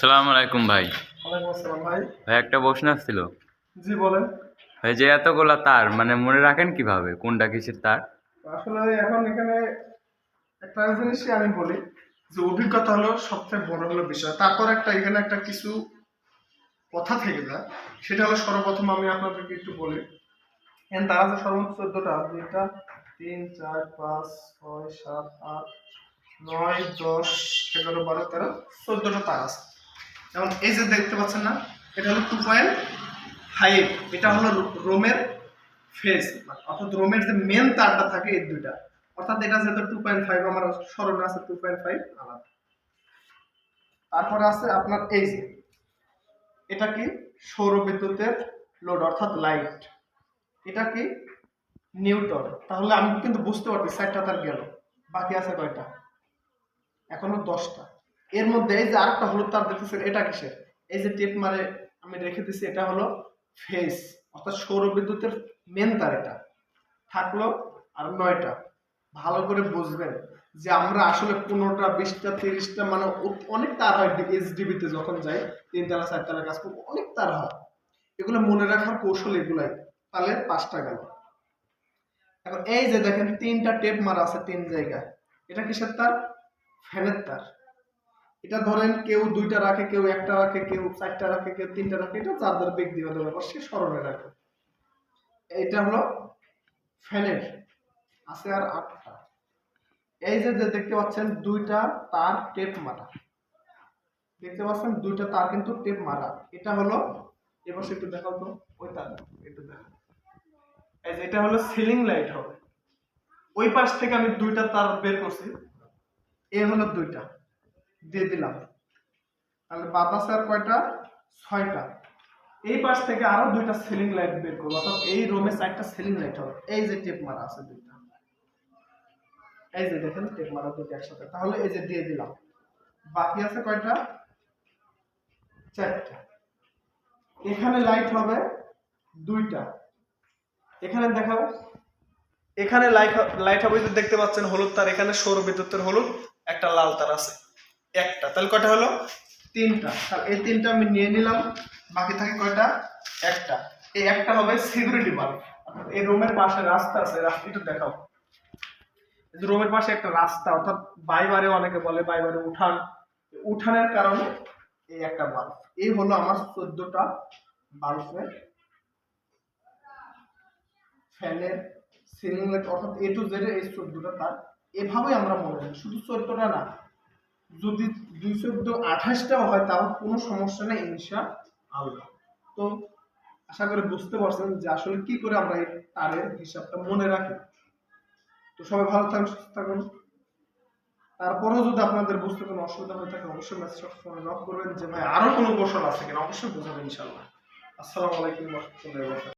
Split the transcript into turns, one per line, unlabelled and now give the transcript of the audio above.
সালাম আলাইকুম ভাই ভাই
একটা প্রশ্ন আসছিল জি বলেন ভাই যে এতগুলা তার মানে মনে রাখেন কিভাবে কোনটা কিসের তার
আসলে এখন এখানে একটা জিনিসই আমি বলি যে অভিজ্ঞতা হলো সবচেয়ে বড় হলো বিষয় তারপর একটা এখানে একটা কিছু কথা থেকে যায় সেটা হলো সর্বপ্রথম আমি আপনাদেরকে একটু বলি এখানে তারা আছে সর্বোচ্চ চোদ্দটা দুইটা তিন চার পাঁচ ছয় সাত আট নয় দশ এগারো বারো তেরো চোদ্দটা তার আছে এবং এই যে দেখতে পাচ্ছেন না এটা হলো টু পয়েন্ট এটা হলো রোমের ফেস অর্থাৎ রোমের যে মেন তারটা থাকে এই দুইটা অর্থাৎ এটা যেহেতু টু পয়েন্ট ফাইভ আমার স্মরণে আছে টু পয়েন্ট ফাইভ আলাদা তারপরে আছে আপনার এই যে এটা কি সৌর বিদ্যুতের লোড অর্থাৎ লাইট এটা কি নিউটন তাহলে আমি কিন্তু বুঝতে পারছি সাইটটা তার গেল বাকি আছে কয়টা এখনো দশটা এর মধ্যে এই যে আরেকটা হলুদ তার দেখতেছেন এটা কিসের এই যে টেপ মারে আমি রেখে দিছি এটা হলো ফেস অর্থাৎ সৌরবিদ্যুতের মেন তার এটা থাকলো আর নয়টা ভালো করে বুঝবেন যে আমরা আসলে পনেরোটা বিশটা তিরিশটা মানে অনেক তার হয় এইচডিবিতে যখন যাই তিনতলা চারতলা কাজ করবো অনেক তার হয় এগুলো মনে রাখার কৌশল এগুলাই তাহলে পাঁচটা গেল এখন এই যে দেখেন তিনটা টেপ মারা আছে তিন জায়গায় এটা কিসের তার ফ্যানের তার এটা ধরেন কেউ দুইটা রাখে কেউ একটা রাখে কেউ চারটা রাখে কেউ তিনটা রাখে এটা যার যার ব্যক্তিগত ব্যাপার সে স্মরণে রাখে এটা হলো ফ্যানের আছে আর আটটা এই যে যে দেখতে পাচ্ছেন দুইটা তার টেপ মারা দেখতে পাচ্ছেন দুইটা তার কিন্তু টেপ মারা এটা হলো এবার একটু দেখাও তো ওই তার একটু দেখা এই যে এটা হলো সিলিং লাইট হবে ওই পাশ থেকে আমি দুইটা তার বের করছি এ হলো দুইটা দিয়ে দিলাম তাহলে বাতাসে আর কয়টা ছয়টা এই পাশ থেকে আরো দুইটা সিলিং লাইট বের করবো অর্থাৎ এই রুমে চারটা সিলিং লাইট হবে এই যে টেপ মারা আছে দুইটা এই যে দেখেন টেপ মারা দুইটা একসাথে তাহলে এই যে দিয়ে দিলাম বাকি আছে কয়টা চারটা এখানে লাইট হবে দুইটা এখানে দেখাবো এখানে লাইট লাইট হবে দেখতে পাচ্ছেন হলুদ তার এখানে সৌর বিদ্যুতের হলুদ একটা লাল তার আছে একটা তাহলে কটা হলো তিনটা তাহলে এই তিনটা আমি নিয়ে নিলাম বাকি থাকে কয়টা একটা এই একটা হবে সিকিউরিটি বাল্ব অর্থাৎ এই রুমের পাশে রাস্তা আছে রাস্তা একটু দেখাও রুমের পাশে একটা রাস্তা অর্থাৎ বাইবারে অনেকে বলে বাইবারে উঠান উঠানের কারণে এই একটা বাল্ব এই হলো আমার চোদ্দটা বাল্বের ফ্যানের সিলিং লাইট অর্থাৎ এ টু জেড এই চোদ্দটা তার এভাবেই আমরা মনে করি শুধু চোদ্দটা না যদি দুই চোদ্দ আঠাশটাও হয় তাও কোনো সমস্যা নেই ইনশা আল্লাহ তো আশা করে বুঝতে পারছেন যে আসলে কি করে আমরা এই তারের হিসাবটা মনে রাখি তো সবাই ভালো থাকুন সুস্থ থাকুন তারপরেও যদি আপনাদের বুঝতে কোনো অসুবিধা হয়ে থাকে অবশ্যই মেসেজ সবসময় করবেন যে ভাই আরো কোনো কৌশল আছে কিনা অবশ্যই বোঝাবেন ইনশাল্লাহ আসসালামু আলাইকুম রহমতুল্লাহ